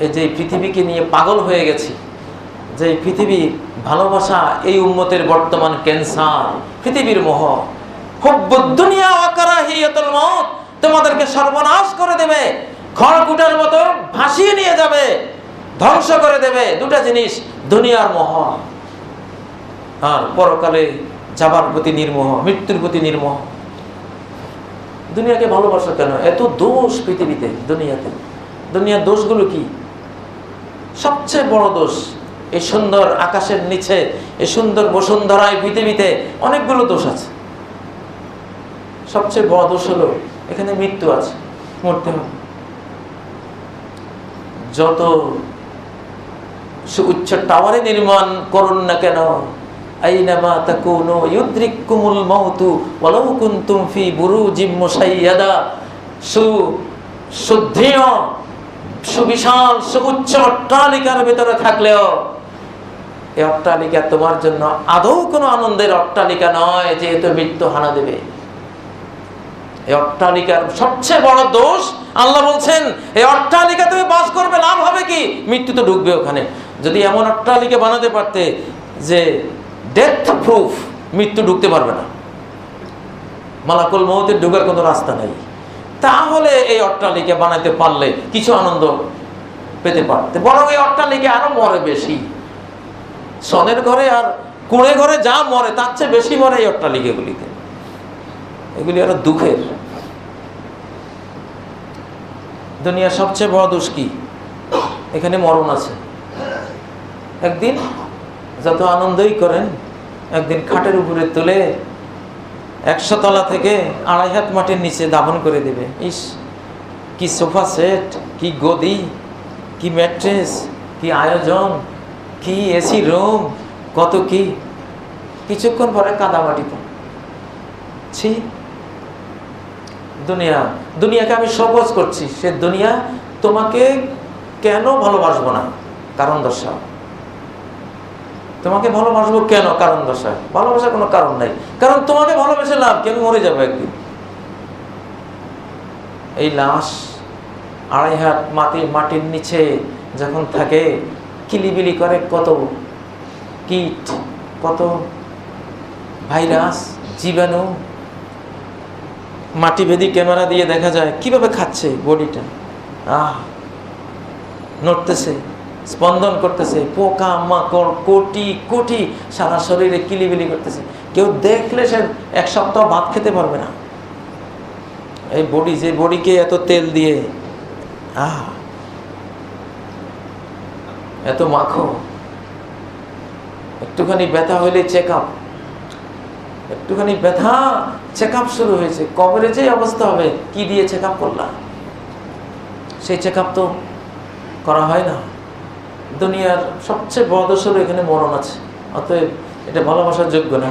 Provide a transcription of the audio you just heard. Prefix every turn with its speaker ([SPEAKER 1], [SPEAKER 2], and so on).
[SPEAKER 1] যে পৃথিবীকে নিয়ে পাগল হয়ে গেছি, যে পৃথিবী ভালোবাসা এই উম্মতের বর্তমান ক্যান্সার, পৃথিবীর মোহ। দুনিয়া ওয়াকারাহিয়াতুল মউত, তোমাদেরকে সর্বনাশ করে দেবে খড়কুটার মতো ভাসিয়ে নিয়ে যাবে, ধ্বংস করে দেবে, দুটা জিনিস, দুনিয়ার মোহ। আর পরকালে যাবার প্রতি নির্মোহ, মৃত্যুর প্রতি নির্মোহ। দুনিয়াকে ভালোবাসা কেন? এত দোষ পৃথিবীতে, দুনিয়াতে। দুনিয়ার দোষগুলো কি? সবচেয়ে বড় দোষ, এই সুন্দর আকাশের নিচে, এই সুন্দর বসুন্ধরায় পৃথিবীতে অনেকগুলো দোষ আছে। সবচেয়ে বড় দোষ হলো, এখানে মৃত্যু আছে, মরতে হবে। যত উচ্চ টাওয়ারে নির্মাণ করুন না কেন, আইনামা তাকুনু ইউদ্রিকুমুল মাউতু ওয়ালাউ কুনতুম ফি বুরুজিম মুসাইয়াদা। সু সুদৃঢ় সুবিশাল, সুউচ্চ অট্টালিকার ভিতরে থাকলেও এই অট্টালিকা তোমার জন্য আদৌ কোনো আনন্দের অট্টালিকা নয়, যেহেতু মৃত্যু হানা দেবে। এই অট্টালিকার সবচেয়ে বড় দোষ, আল্লাহ বলছেন, এই অট্টালিকা তুমি বাস করবে, লাভ হবে কি? মৃত্যু তো ঢুকবে ওখানে। যদি এমন অট্টালিকা বানাতে পারতে যে ডেথ প্রুফ মৃত্যু ঢুকতে পারবে না। মালাকুল মৌতের ঢুকার কোনো রাস্তা নেই। তাহলে এই অট্টালিকা বানাতে পারলে কিছু আনন্দ পেতে পারতে বরং এই অট্টালিকা আরও মরে বেশি। সনের ঘরে আর কুড়ে ঘরে যা মরে, তার চেয়ে বেশি মরে এই অট্টালিকাগুলিতে। এগুলি আরও দুঃখের। দুনিয়ার সবচেয়ে বড় দোষ কি? এখানে মরণ আছে। একদিন যত আনন্দই করেন, একদিন খাটের উপরে তুলে একশো তলা থেকে আড়াই হাত মাটির নিচে দাফন করে দেবে। ইস, কি সোফা সেট, কি গদি, কি ম্যাট্রেস, কি আয়োজন, কি এসি রুম, কত কি। কিছুক্ষণ পরে কাদামাটিতে ছি, দুনিয়া, দুনিয়াকে আমি সহজ করছি। সে দুনিয়া তোমাকে কেন ভালোবাসবো না? কারণ দর্শাও তোমাকে ভালোবাসবো কেন? কারণ দশা। ভালোবাসার কোনো কারণ নাই। কারণ তোমাকে ভালোবেসে লাভ কি? আমি মরে যাব একদিন। এই লাশ আড়াই হাত মাটি মাটির নিচে যখন থাকে, কিলিবিলি করে কত কীট, কত ভাইরাস, জীবাণু, মাটি ভেদি ক্যামেরা দিয়ে দেখা যায়। কীভাবে খাচ্ছে বডিটা? আহ, নড়তেছে। স্পন্দন করতেছে, পোকা, মাকড়, কোটি কোটি, সারা শরীরে কিলিবিলি করতেছে। কেউ দেখলে সে এক সপ্তাহ ভাত খেতে পারবে না। এই বডি, যে বডিকে এত তেল দিয়ে, আহ, এত মাখো, একটুখানি ব্যথা হইলে চেক আপ একটুখানি ব্যথা চেক আপ শুরু হয়েছে। কবরে যে অবস্থা হবে, কি দিয়ে চেক আপ করলাম সেই চেক আপ তো করা হয় না। দুনিয়ার সবচেয়ে বড় এখানে মরণ আছে। অতএব এটা ভালোবাসার যোগ্য না।